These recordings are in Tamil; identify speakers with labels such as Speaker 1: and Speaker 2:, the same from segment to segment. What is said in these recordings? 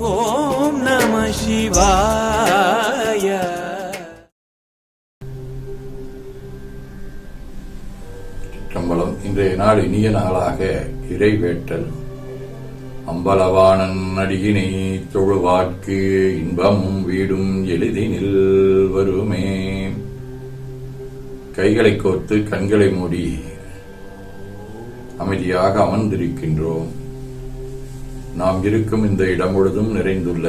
Speaker 1: ஓம் நம சிவாய.
Speaker 2: சம்பளம் இன்றைய நாள் இனிய நாளாக இறைவேட்டல். அம்பலவானன் அடியினை தொழுவார்க்கு இன்பமும் வீடும் எளிதினில் வருமே. கைகளை கோர்த்து கண்களை மூடி அமைதியாக அமர்ந்திருக்கின்றோம். நாம் இருக்கும் இந்த இடம் முழுதும் நிறைந்துள்ள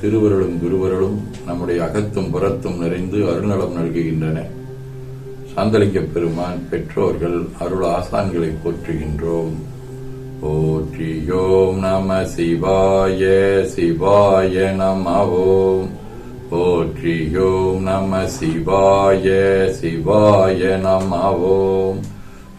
Speaker 2: திருவருளும் குருவருளும் நம்முடைய அகத்தும் புறத்தும் நிறைந்து அருள்நலம் நல்குகின்றன. சாந்தலிங்க பெருமான் பெற்றோர்கள் அருள் ஆசான்களை போற்றுகின்றோம். போற்றியோம் நம சிவாய சிவாய நம ஓம் போற்றியோம் நம சிவாய சிவாய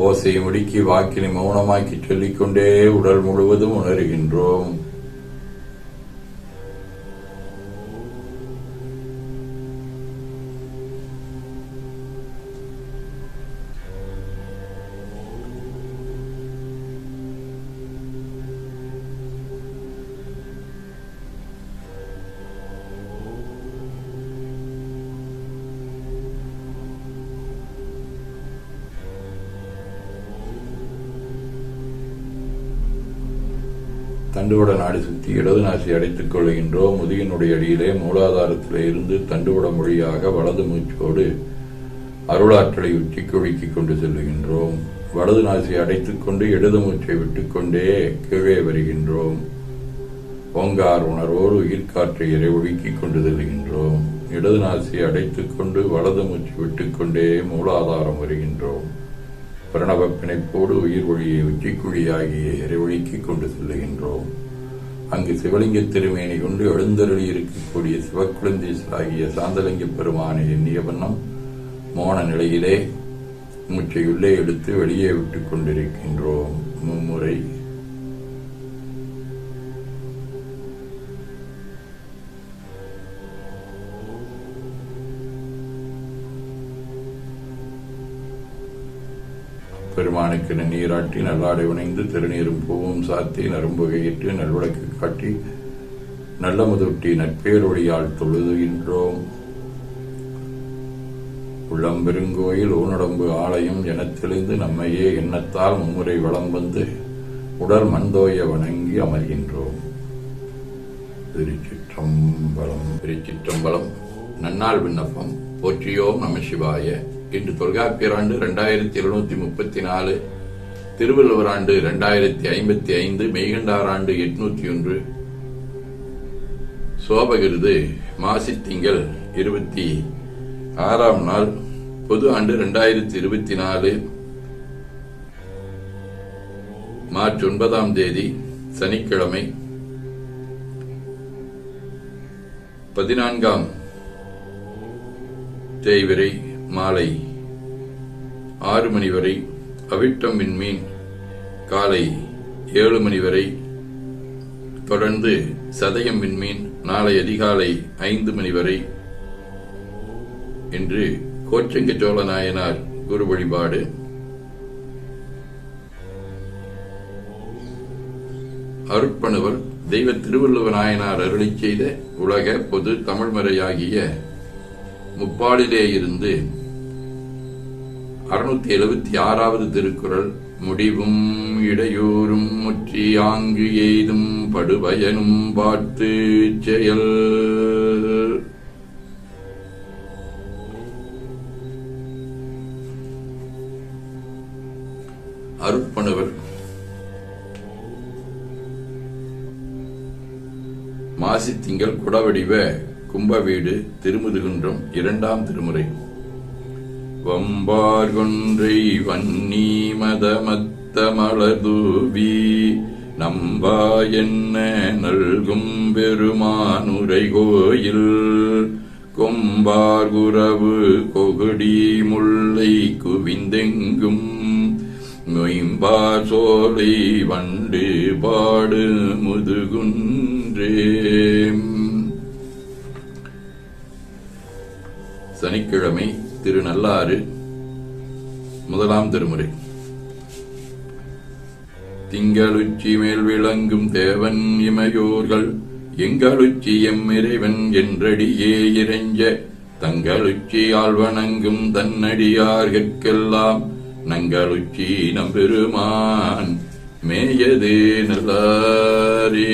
Speaker 2: ஓசையை முடுக்கி வாக்கினை மௌனமாக்கி சொல்லிக்கொண்டே உடல் முழுவதும் உணர்கின்றோம். தண்டுவட நாடி சுற்றி இடது நாசி அடைத்துக் கொள்கின்றோம் முதுகினுடைய அடியிலே மூலாதாரத்திலே இருந்து தண்டுவட மொழியாக வலது மூச்சோடு அருளாற்றலை உச்சி குழுக்கிக் கொண்டு செல்லுகின்றோம். வலது நாசி அடைத்துக் கொண்டு இடது மூச்சை விட்டுக்கொண்டே கீழே வருகின்றோம். ஓங்கார் உணர்வோடு உயிர்காற்றை இறை ஒழுக்கிக் கொண்டு செல்கின்றோம் இடது நாசி அடைத்துக் கொண்டு வலது மூச்சு விட்டுக்கொண்டே மூலாதாரம் வருகின்றோம். பிரணவ பிணைப்போடு உயிர் ஒளியை உச்சிக்குழியாகிய இறைவழிக்கு கொண்டு செல்லுகின்றோம். அங்கு சிவலிங்க திருமேனி கொண்டு எழுந்தருளி இருக்கக்கூடிய சிவக்குழந்தீஸ்வராகிய சாந்தலிங்க பெருமானை எண்ணிய வண்ணம் மோன நிலையிலே மூச்சை உள்ளே எடுத்து வெளியே விட்டுக் கொண்டிருக்கின்றோம் மும்முறை. பெருமானுக்கு நீராட்டி நல்லாடை உணைந்து திருநீரும் பூவும் சாத்தி நரும்புகையிட்டு நல்விளக்கு காட்டி நல்ல முதொட்டி நட்பேரொழியால் தொழுதுகின்றோம் உள்ளம் பெருங்கோயில் ஊனடம்பு ஆலயம் எனத் தெளிந்து நம்மையே எண்ணத்தால் மும்முறை வளம் வந்து உடல் மண்தோய வணங்கி அமர்கின்றோம். திருச்சிற்றம்பலம் திருச்சிற்றம்பலம் நன்னாள் விண்ணப்பம் போற்றியோம் நம சிவாய. இன்று தொல்காப்பியர் ஆண்டு இரண்டாயிரத்தி இருநூத்தி முப்பத்தி நாலு திருவள்ளுவர் ஆண்டு இரண்டாயிரத்தி ஐம்பத்தி ஐந்து மெய்கண்டார் ஆண்டு எட்நூத்தி ஒன்று சோபகிருது மாசி திங்கள் இருபத்தி ஆறாம் நாள் பொது ஆண்டு இரண்டாயிரத்தி இருபத்தி நாலு மார்ச் ஒன்பதாம் தேதி சனிக்கிழமை பதினான்காம் தேய்விரை மாலை ஆறு மணி வரை அவிட்டம் விண்மீன் காலை ஏழு மணி வரை தொடர்ந்து சதயம் விண்மீன் நாளை அதிகாலை ஐந்து மணி வரை என்று கோச்சங்க சோழ நாயனார் குரு வழிபாடு. அருட்பணுவர் தெய்வ திருவள்ளுவ நாயனார் அருளிச் செய்த உலக பொது தமிழ்மறையாகிய முப்பாலிலே இருந்து அறுநூத்தி எழுபத்தி ஆறாவது திருக்குறள் முடிவும் இடையூறும் முற்றி ஆங்கு எய்தும் படுபயனும் பார்த்து செயல். அருட்பணுவர் மாசி திங்கள் குடவடிவ கும்ப வீடு திருமுதுகுன்றம் இரண்டாம் திருமுறை. வம்பார்கொன்றை வன்னி மதமத்த மலதூவி நம்பா என்ன நல்கும் பெருமானுரை கோயில் கொம்பார்குறவு கொகுடி முல்லை குவிந்தெங்கும் மொயம்பார் சோலை வண்டு பாடு முதுகுன்றே. சனிக்கிழமை திருநள்ளாறு முதலாம் திருமுறை. திங்களுச்சி மேல் விளங்கும் தேவன் இமையோர்கள் எங்களுச்சி எம் இறைவன் என்றடியே இறைஞ்ச தங்களுச்சி ஆழ்வணங்கும் தன்னடியார்கெல்லாம் நங்களுச்சி நம்பெருமான் மேயதே நல்லாரே.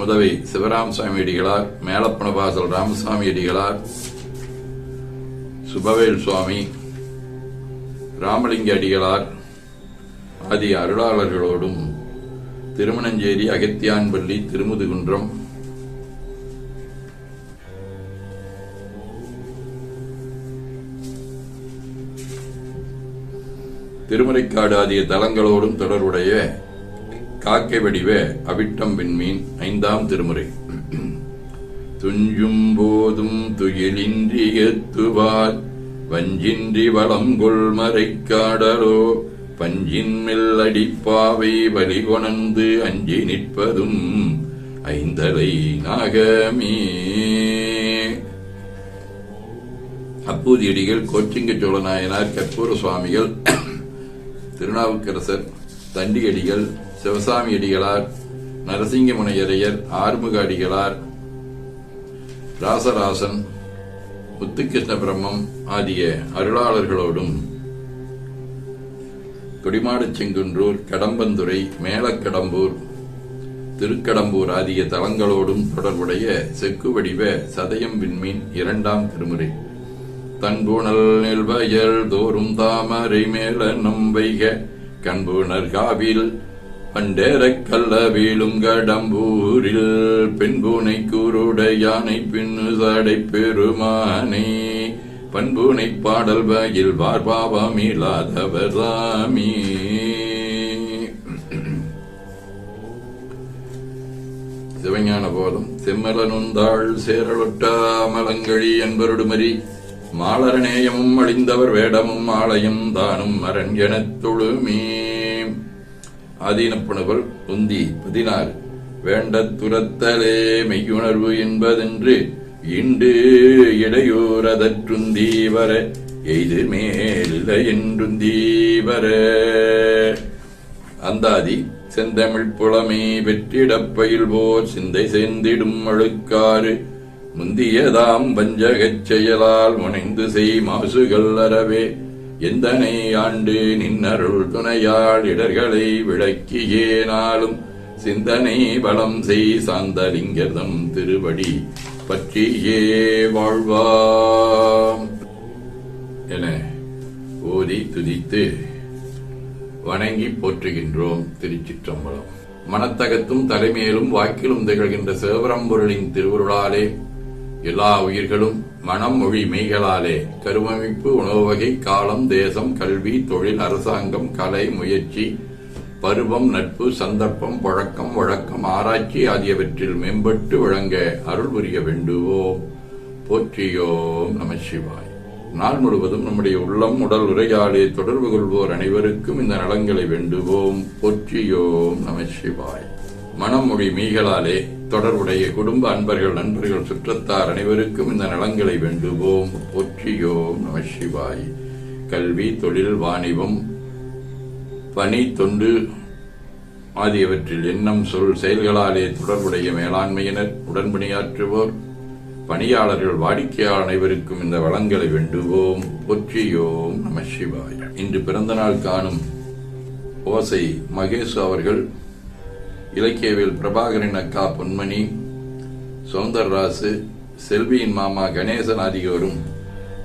Speaker 2: முதவை சிவராமசாமி அடிகளார் மேலப்பணவாசல் ராமசாமி அடிகளார் சுபவேல் சுவாமி ராமலிங்க அடிகளார் ஆதி அருளாளர்களோடும் திருமணஞ்சேரி அகத்தியான்பள்ளி திருமுதுகுன்றம் திருமறைக்காடு ஆகிய தலங்களோடும் தொடர்புடைய காக்கை வடிவ அவிட்டம் விண்மீன் ஐந்தாம் திருமுறை. துஞ்சும் போதும் துயிலின்றி எத்துவார் வஞ்சின்றி வளம் கொள்மறைக்காடலோ பஞ்சின் மெல்லடிப்பாவை வலிகொணந்து அஞ்சி நிற்பதும் ஐந்தலை நாகமே. அப்பூதியடிகள் கோச்சிங்க சோழநாயனார் கற்பூர சுவாமிகள் திருநாவுக்கரசர் தண்டியடிகள் சிவசாமி அடிகளார் நரசிங்க முனையரையர் ஆறுமுக அடிகளார் ராசராசன் முத்துக்கிருஷ்ண பிரம்மம் ஆகிய அருளாளர்களோடும் கொடிமாடு செங்குன்றூர் கடம்பந்துறை மேலக்கடம்பூர் திருக்கடம்பூர் ஆகிய தலங்களோடும் தொடர்புடைய செக்கு வடிவ சதயம் விண்மீன் இரண்டாம் திருமுறை. தன்புணல் நெல்வயல் தோறும் தாமரை மேல நம்பைக கண்புணர் காவில் பண்டேரக்கல்ல வீழும் கடம்பூரில் பெண்பூனை கூருட பின்னு சடை பெருமானே. பண்புனை பாடல் வயில் பார்பாவமில்லாதவர் சாமி சிவஞான போதம். செம்மலனுந்தாள் சேரலொட்டா மலங்கழி என்பருடுமரி மாலரநேயமும் அழிந்தவர் வேடமும் ஆலயம் தானும் மரண் எனத் தொழுமே. ஆதீனப்புணவல் உந்தி பதினாறு. வேண்ட துரத்தலே மெய்யுணர்வு என்பதென்று இண்டு இடையூறதற்றுந்தீவர எய்து மேலில்லை என்றுந்தீவர அந்தாதி செந்தமிழ் புலமே வெற்றிடப்பயில் போர் சிந்தை சேர்ந்திடும் அழுக்காறு முந்தியதாம் வஞ்சகச் செயலால் முனைந்து செய் மாசுகள் அறவே. எந்தனை ஆண்டு நின்னருள் துணையாள் இடர்களை விளக்கியே நாளும். சிந்தனை பலம் செய் சாந்தலிங்கதம் திருவடி பற்றியே வாழ்வாம். என ஓதி துதித்து வணங்கி போற்றுகின்றோம் திருச்சிற்றம்பலம். மனத்தகத்தும் தலைமையிலும் வாக்கிலும் திகழ்கின்ற சிவபரம்பொருளின் திருவுருளாலே எல்லா உயிர்களும் மனம் மொழி மெய்களாலே. கருவமைப்பு உணவு வகை காலம் தேசம் கல்வி தொழில் அரசாங்கம் கலை முயற்சி பருவம் நட்பு சந்தர்ப்பம் பழக்கம் வழக்கம் ஆராய்ச்சி ஆகியவற்றில் மேம்பட்டு வழங்க அருள் புரிய வேண்டுவோம். போற்றியோம் நம சிவாய். நாள் முழுவதும் நம்முடைய உள்ளம் உடல் உரையாடே தொடர்பு கொள்வோர் அனைவருக்கும் இந்த நலங்களை வேண்டுவோம். போற்றியோம் நம சிவாய். மனம் மொழி மீகளாலே தொடர்புடைய குடும்ப அன்பர்கள் நண்பர்கள் சுற்றத்தார் அனைவருக்கும் இந்த நலங்களை வேண்டுவோம். போற்றியோம் நம சிவாய். கல்வி தொழில் வாணிபம் பணி தொண்டு ஆகியவற்றில் எண்ணம் சொல் செயல்களாலே தொடர்புடைய மேலாண்மையினர் உடன்பணியாற்றுவோர் பணியாளர்கள் வாடிக்கையாளர் அனைவருக்கும் இந்த வளங்களை வேண்டுவோம். போற்றியோம் நம சிவாய். இன்று பிறந்த நாள் காணும் ஓசை மகேஷ் அவர்கள் இலக்கியவில் பிரபாகரின் அக்கா பொன்மணி சௌந்தரராசு செல்வியின் மாமா கணேசன் ஆகியோரும்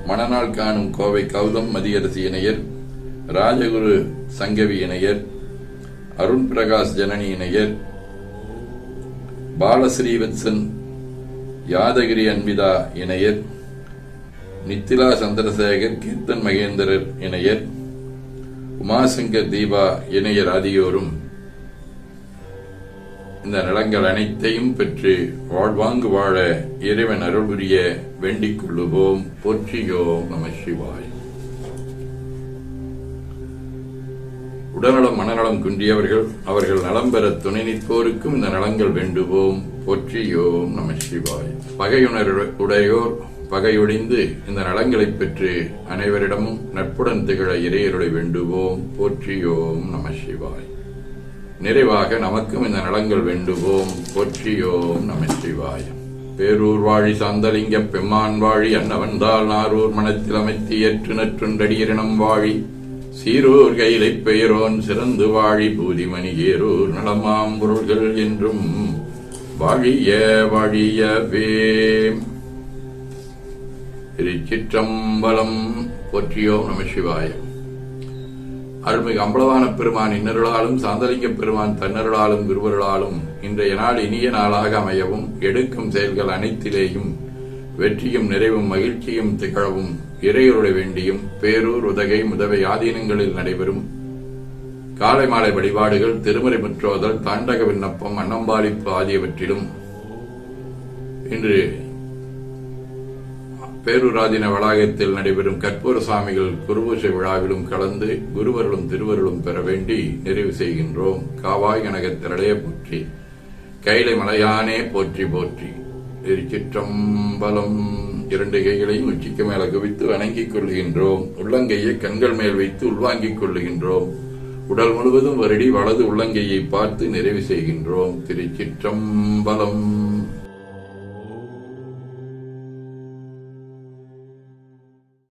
Speaker 2: மணநாள் காணும் கோவை கௌதம் மதியரசி இணையர் ராஜகுரு சங்கவி இணையர் அருண் பிரகாஷ் ஜனனி இணையர் பாலஸ்ரீவத்சன் யாதகிரி அன்பிதா இணையர் நித்திலா சந்திரசேகர் கீர்த்தன் மகேந்திரர் இணையர் உமாசங்கர் தீபா இணையர் ஆகியோரும் இந்த நலங்கள் அனைத்தையும் பெற்று வாழ்வாங்கு வாழ இறைவன் அருள் புரிய வேண்டிக் கொள்ளுவோம். போற்றியோம் நம சிவாய். உடல்நலம் மனநலம் குன்றியவர்கள் அவர்கள் நலம் பெற துணை நிற்போருக்கும் இந்த நலங்கள் வேண்டுவோம். போற்றியோம் நம சிவாய். பகையுணர் உடையோர் பகையொடிந்து இந்த நலங்களைப் பெற்று அனைவரிடமும் நட்புடன் திகழ இறையருளை வேண்டுவோம். போற்றியோம் நம சிவாய். நிறைவாக நமக்கும் இந்த நலங்கள் வேண்டுவோம். போற்றியோம் நம பேரூர் வாழி சாந்தலிங்க பெம்மான் வாழி அன்னவந்தால் நாரூர் மனத்தில் அமைத்தி ஏற்று நற்றுண்டடியினம் வாழி. சீரூர் கையிலை பெயரோன் சிறந்து வாழி பூதிமணி ஏரூர் நலமாம் பொருள்கள் என்றும் வாழிய வாழியவே. திருச்சிற்றம்பலம் போற்றியோம் நம சிவாயம் அருள்மிகு அம்பலவான பெருமான் இன்னருளாலும் சாந்தலிங்க பெருமான் தன்னருளாலும் குருவருளாலும் இன்றைய நாள் இனிய நாளாக அமையவும் எடுக்கும் செயல்கள் அனைத்திலேயும் வெற்றியும் நிறைவும் மகிழ்ச்சியும் திகழவும் இறையுருளை வேண்டியும் பேரூர் உதகை முதவை ஆதீனங்களில் நடைபெறும். காலை மாலை வழிபாடுகள் திருமறை முற்றோதல் தாண்டக விண்ணப்பம் அன்னம்பாளிப்பு ஆகியவற்றிலும் இன்று பேரூராதீன வளாகத்தில் நடைபெறும் கற்பூர சாமிகள் குருபூசை விழாவிலும் கலந்து குருவருளும் திருவருளும் பெற வேண்டி நிறைவு செய்கின்றோம். காவாய் கனக திரளைய போற்றி கைலை மலையானே போற்றி போற்றி. திருச்சிற்றம்பலம் இரண்டு கைகளையும் உச்சிக்கு மேல குவித்து வணங்கிக் கொள்கின்றோம். உள்ளங்கையை கண்கள் மேல் வைத்து உள்வாங்கிக் கொள்கின்றோம் உடல் முழுவதும் வருடி வலது உள்ளங்கையை பார்த்து நிறைவு செய்கின்றோம். திருச்சிற்றம்பலம்